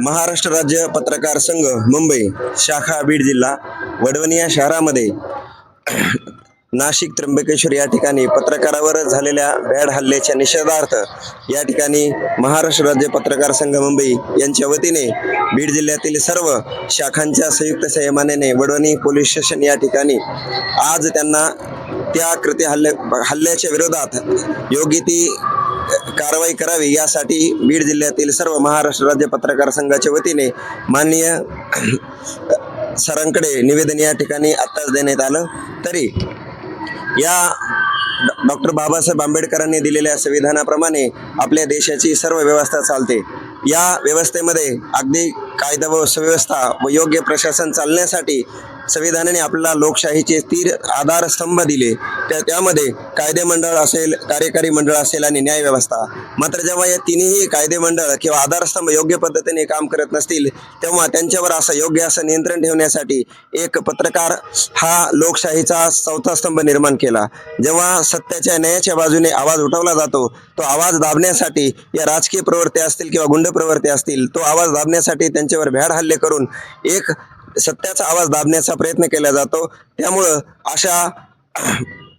महाराष्ट्र राज्य पत्रकार संघ मुंबई शाखा बीड जिल्हा वडवणी या शहरामध्ये नाशिक त्र्यंबकेश्वर या ठिकाणी पत्रकारावर झालेल्या भ्याड हल्ल्याच्या निषेधार्थ या ठिकाणी महाराष्ट्र राज्य पत्रकार संघ मुंबई यांच्या वतीने बीड जिल्ह्यातील सर्व शाखांच्या संयुक्त संयमाने वडवणी पोलीस स्टेशन या ठिकाणी आज त्यांना त्या कृती हल्ल्या हल्ल्याच्या विरोधात योग्य ती कारवाई करावी यासाठी बीड जिल्ह्यातील सर्व महाराष्ट्र राज्य पत्रकार संघाच्या वतीने माननीय सरांकडे निवेदन या ठिकाणी आत्ताच देण्यात आलं. तरी या डॉक्टर बाबासाहेब आंबेडकरांनी दिलेल्या संविधानाप्रमाणे आपल्या देशाची सर्व व्यवस्था चालते. या व्यवस्थेमध्ये अगदी कायदा व सुव्यवस्था व योग्य प्रशासन चालण्यासाठी संविधानाने आपल्याला लोकशाहीचे स्थिर आधारस्तंभ दिले. त्या त्यामध्ये कायदेमंडळ असेल कार्यकारी मंडळ असेल आणि न्यायव्यवस्था. मात्र जेव्हा या तिन्ही कायदे मंडळ किंवा आधारस्तंभ योग्य पद्धतीने काम करत नसतील तेव्हा त्यांच्यावर असं योग्य असं नियंत्रण ठेवण्यासाठी एक पत्रकार हा लोकशाहीचा चौथा स्तंभ निर्माण केला. जेव्हा सत्याच्या न्यायाच्या बाजूने आवाज उठवला जातो तो आवाज दाबण्यासाठी या राजकीय प्रवृत्ती असतील किंवा गुंड प्रवृत्ती असतील तो आवाज दाबण्यासाठी त्यांच्यावर भ्याड हल्ले करून एक सत्याचा आवाज दाबण्याचा प्रयत्न केला जातो. त्यामुळं अशा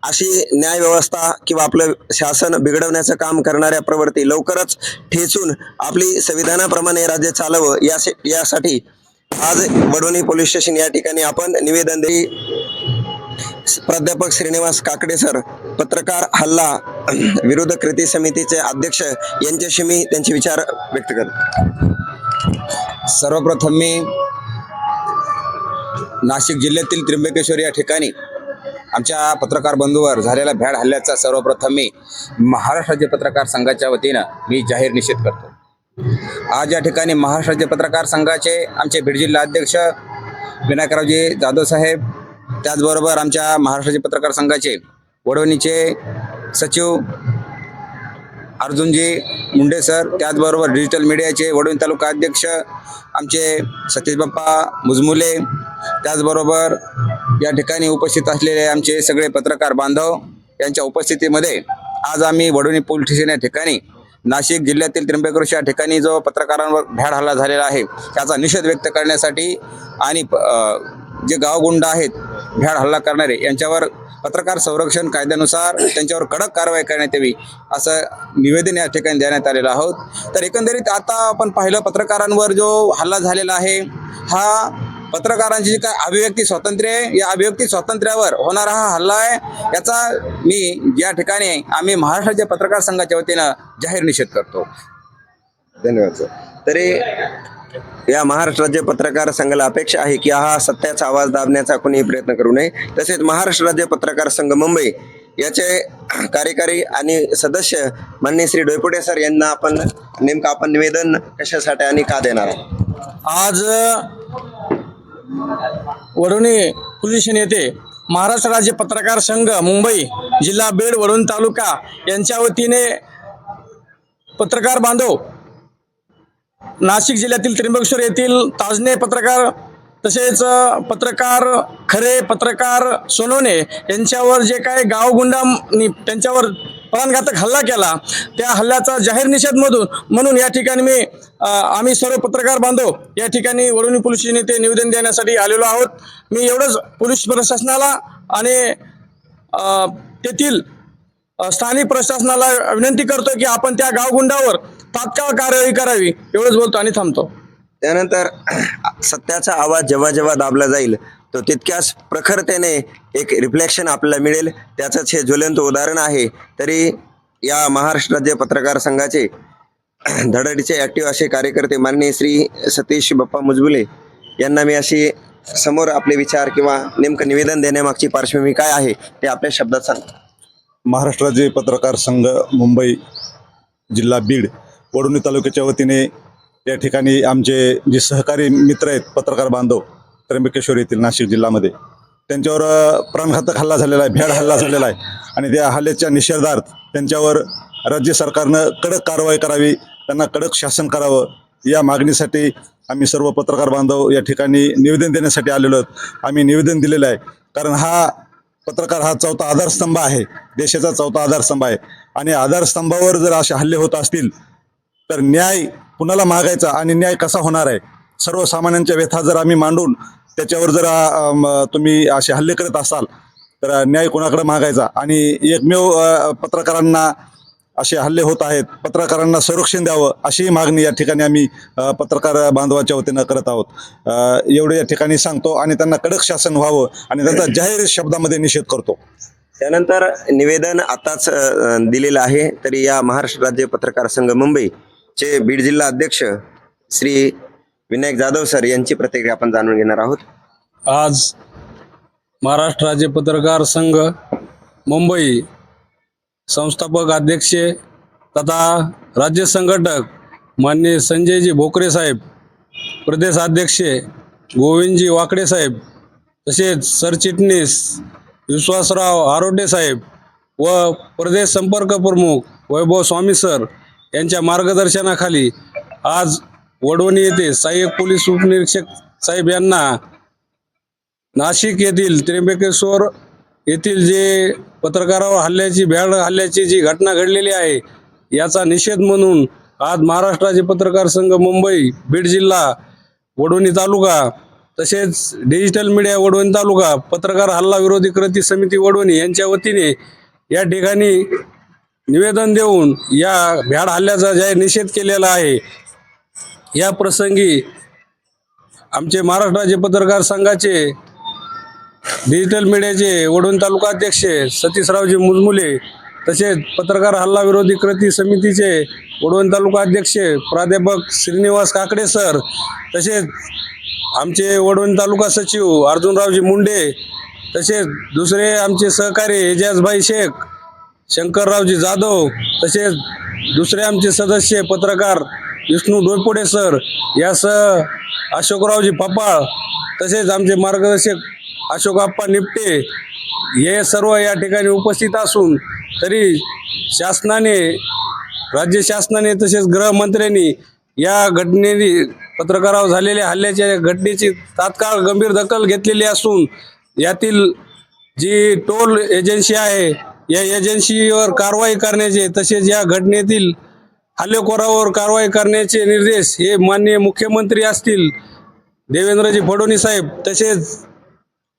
अशी न्यायव्यवस्था किंवा आपलं शासन बिघडवण्याचं काम करणाऱ्या प्रवृत्ती लवकरच ठेचून आपली संविधानाप्रमाणे राज्य चालवं यासे यासाठी आज वडवणी पोलीस स्टेशन या ठिकाणी आपण निवेदन दे प्राध्यापक श्रीनिवास काकडे सर पत्रकार हल्ला विरोध कृती समितीचे अध्यक्ष यांच्याशी मी त्यांचे विचार व्यक्त करतो. सर्वप्रथम मी नाशिक जिल्ह्यातील त्र्यंबकेश्वर या ठिकाणी आमच्या पत्रकार बंधूवर झालेल्या भ्याड हल्ल्याचा सर्वप्रथम मी महाराष्ट्र राज्य पत्रकार संघाच्या वतीनं मी जाहीर निषेध करतो. आज या ठिकाणी महाराष्ट्र राज्य पत्रकार संघाचे आमचे बीड जिल्हा अध्यक्ष विनायकरावजी जाधव साहेब त्याचबरोबर आमच्या महाराष्ट्र राज्य पत्रकार संघाचे वडवणीचे सचिव अर्जुनजी मुंडे सर त्याचबरोबर डिजिटल मीडियाचे वडवणी तालुका अध्यक्ष आमचे सतीश बाप्पा मुजमुले त्याचबरोबर या ठिकाणी उपस्थित असलेले आमचे सगळे पत्रकार बांधव यांच्या उपस्थितीमध्ये आज आम्ही वडोणी पोलीस स्टेशन या ठिकाणी नाशिक जिल्ह्यातील त्र्यंबकेश्वर या ठिकाणी जो पत्रकारांवर भ्याड हल्ला झालेला आहे त्याचा निषेध व्यक्त करण्यासाठी आणि प- जे गावगुंड आहेत भ्याड हल्ला करणारे यांच्यावर पत्रकार संरक्षण कायद्यानुसार त्यांच्यावर कडक कारवाई करण्यात यावी असं निवेदन या ठिकाणी देण्यात आलेलं आहोत. तर एकंदरीत आता आपण पाहिलं पत्रकारांवर जो हल्ला झालेला आहे हा पत्रकारांची जी काय अभिव्यक्ती स्वातंत्र्य आहे या अभिव्यक्ती स्वातंत्र्यावर होणारा हा हल्ला आहे याचा मी या ठिकाणी आम्ही महाराष्ट्राच्या पत्रकार संघाच्या वतीनं जाहीर निषेध करतो. धन्यवाद सर. तरी या महाराष्ट्र राज्य पत्रकार संघाला अपेक्षा आहे की हा सत्याचा आवाज दाबण्याचा कोणी प्रयत्न करू नये. तसेच महाराष्ट्र राज्य पत्रकार संघ मुंबई याचे कार्यकारी आणि सदस्य माननीय श्री डोयपुटे सर यांना आपण नेमकं आपण निवेदन कशासाठी आणि का देणार आज वडवणी पोलिशन येथे महाराष्ट्र राज्य पत्रकार संघ मुंबई जिल्हा बीड वरुण तालुका यांच्या वतीने पत्रकार बांधव नाशिक जिल्ह्यातील त्र्यंबकेश्वर येथील ताजने पत्रकार तसेच पत्रकार खरे पत्रकार सोनवणे यांच्यावर जे काय गावगुंडांनी त्यांच्यावर प्राणघातक हल्ला केला. त्या हल्ल्याचा जाहीर निषेध मधून म्हणून या ठिकाणी मी आम्ही सर्व पत्रकार बांधव या ठिकाणी वडवणी पोलीस नेते निवेदन देण्यासाठी आलेलो आहोत. मी एवढंच पोलीस प्रशासनाला आणि तेथील स्थानिक प्रशासनाला विनंती करतो की आपण त्या गावगुंडावर तात्काळ कार्यवाही करावी एवढंच बोलतो आणि थांबतो. त्यानंतर सत्याचा आवाज जेव्हा जेव्हा दाबला जाईल तो तितक्याच प्रखरतेने एक रिफ्लेक्शन आपल्याला मिळेल. त्याचंच हे ज्वलंत उदाहरण आहे. तरी या महाराष्ट्र राज्य पत्रकार संघाचे धडाडीचे ॲक्टिव्ह असे कार्यकर्ते माननीय श्री सतीश बाप्पा मुजबुले यांना मी अशी समोर आपले विचार किंवा नेमकं निवेदन देण्यामागची पार्श्वभूमी काय आहे ते आपल्या शब्दात सांग. महाराष्ट्र राज्य पत्रकार संघ मुंबई जिल्हा बीड वडोणी तालुक्याच्या वतीने या ठिकाणी आमचे जे सहकारी मित्र आहेत पत्रकार बांधव त्र्यंबकेश्वर येथील नाशिक जिल्ह्यामध्ये त्यांच्यावर प्राणघातक हल्ला झालेला आहे भ्याड हल्ला झालेला आहे. आणि त्या हल्ल्याच्या निषेधार्थ त्यांच्यावर राज्य सरकारनं कडक कारवाई करावी त्यांना कडक शासन करावं या मागणीसाठी आम्ही सर्व पत्रकार बांधव या ठिकाणी निवेदन देण्यासाठी आलेलो आहोत. आम्ही निवेदन दिलेलं आहे कारण हा पत्रकार हा चौथा आधारस्तंभ आहे देशाचा चौथा आधारस्तंभ आहे. आणि आधारस्तंभावर जर असे हल्ले होत असतील तर न्याय कुणाला मागायचा आणि न्याय कसा होणार आहे? सर्वसामान्यांच्या व्यथा जर आम्ही मांडून त्याच्यावर जर तुम्ही असे हल्ले करत असाल तर न्याय कोणाकडे मागायचा? आणि एकमेव पत्रकारांना असे हल्ले होत आहेत पत्रकारांना संरक्षण द्यावं अशी मागणी या ठिकाणी आम्ही पत्रकार बांधवाच्या वतीनं करत आहोत. एवढे या ठिकाणी सांगतो आणि त्यांना कडक शासन व्हावं आणि त्यांचा जाहीर शब्दामध्ये निषेध करतो. त्यानंतर निवेदन आताच दिलेलं आहे तरी या महाराष्ट्र राज्य पत्रकार संघ मुंबई चे बीड जिल्हा अध्यक्ष श्री विनायक जाधव सर यांची प्रतिक्रिया आपण जाणून घेणार आहोत. आज महाराष्ट्र राज्य पत्रकार संघ मुंबई संस्थापक अध्यक्ष तथा राज्य संघटक माननीय संजयजी भोकरे साहेब प्रदेश अध्यक्ष गोविंदजी वाकडे साहेब तसेच सरचिटणीस विश्वासराव आरोटे साहेब व प्रदेश संपर्क प्रमुख वैभव स्वामी सर यांच्या मार्गदर्शनाखाली आज वडवणी येथे सहाय्यक पोलीस उपनिरीक्षक साहेब यांना नाशिक येथील त्र्यंबकेश्वर येथील जे पत्रकारावर हल्ल्याची भ्याड हल्ल्याची जी घटना घडलेली आहे याचा निषेध म्हणून आज महाराष्ट्राचे पत्रकार संघ मुंबई बीड जिल्हा वडवणी तालुका तसेच डिजिटल मीडिया वडवणी तालुका पत्रकार हल्ला विरोधी कृती समिती वडवणी यांच्या वतीने या ठिकाणी निवेदन देऊन या भ्याड हल्ल्याचा जाहीर निषेध केलेला आहे या प्रसंगी आमचे महाराष्ट्र राज्य पत्रकार संघाचे डिजिटल मीडियाचे वडवण तालुका अध्यक्ष सतीशरावजी मुजमुले तसेच पत्रकार हल्ला विरोधी कृती समितीचे वडवण तालुका अध्यक्ष प्राध्यापक श्रीनिवास काकडे सर तसेच आमचे वडवण तालुका सचिव अर्जुनरावजी मुंडे तसेच दुसरे आमचे सहकारी एजाजभाई शेख शंकररावजी जाधव तसेच दुसरे आमचे सदस्य पत्रकार विष्णू डोयपुडे सर यासह अशोकरावजी पपाळ तसेच आमचे मार्गदर्शक अशोकप्पा निपटे हे सर्व या ठिकाणी उपस्थित असून तरी शासनाने राज्य शासनाने तसेच गृहमंत्र्यांनी या घटनेने पत्रकारावर झालेल्या हल्ल्याच्या घटनेची तात्काळ गंभीर दखल घेतलेली असून यातील जी टोल एजन्सी आहे या एजन्सीवर कारवाई करण्याचे तसेच या घटनेतील हल्लेखोरावर कारवाई करण्याचे निर्देश हे माननीय मुख्यमंत्री असतील. देवेंद्रजी फडणवीस साहेब तसेच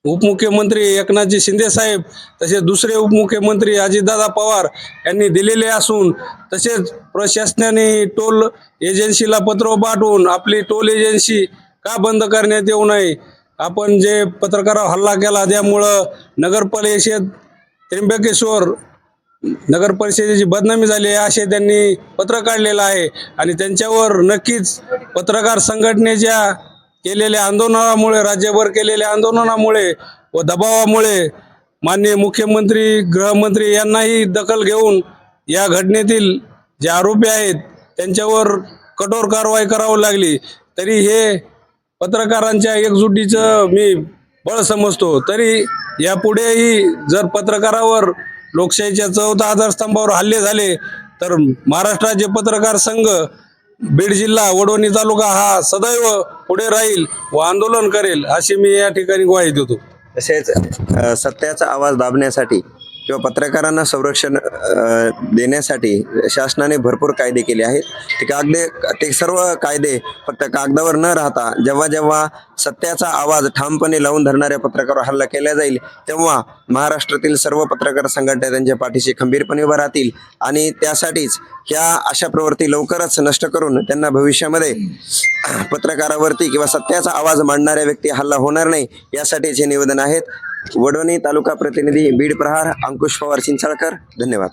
उपमुख्यमंत्री एकनाथजी शिंदे साहेब तसेच दुसरे उपमुख्यमंत्री अजितदादा पवार यांनी दिलेले असून तसेच प्रशासनाने टोल एजन्सीला पत्र पाठवून आपली टोल एजन्सी का बंद करण्यात येऊ नये. आपण जे पत्रकारावर हल्ला केला त्यामुळं नगर परिषद त्र्यंबकेश्वर नगर परिषदेची बदनामी झाली आहे असे त्यांनी पत्र काढलेलं आहे. आणि त्यांच्यावर नक्कीच पत्रकार संघटनेच्या केलेल्या आंदोलनामुळे राज्यभर केलेल्या आंदोलनामुळे व दबावामुळे माननीय मुख्यमंत्री गृहमंत्री यांनाही दखल घेऊन या घटनेतील जे आरोपी आहेत त्यांच्यावर कठोर कारवाई करावी लागली. तरी हे पत्रकारांच्या एकजुटीचं मी बळ समजतो. तरी यापुढेही जर पत्रकारावर लोकशाहीच्या चौदा आधारस्तंभावर हल्ले झाले तर महाराष्ट्राचे पत्रकार संघ बीड जिल्हा वडवणी तालुका हा सदैव पुढे राहील व आंदोलन करेल अशी मी या ठिकाणी ग्वाही देतो. तसेच सत्याचा आवाज दाबण्यासाठी किंवा पत्रकारांना संरक्षण देण्यासाठी शासनाने भरपूर कायदे केले आहेत. ते कागदे ते सर्व कायदे फक्त कागदावर न राहता जेव्हा जेव्हा सत्याचा आवाज ठामपणे लावून धरणाऱ्या पत्रकारावर हल्ला केला जाईल तेव्हा महाराष्ट्रातील सर्व पत्रकार संघटना त्यांच्या पाठीशी खंबीरपणे उभा राहतील आणि त्यासाठीच ह्या अशा प्रवृत्ती लवकरच नष्ट करून त्यांना भविष्यामध्ये पत्रकारावरती किंवा सत्याचा आवाज मांडणाऱ्या व्यक्ती हल्ला होणार नाही यासाठीच हे निवेदन आहेत. वडवणी तालुका प्रतिनिधी बीड प्रहार अंकुश पवार चिंचाळकर धन्यवाद.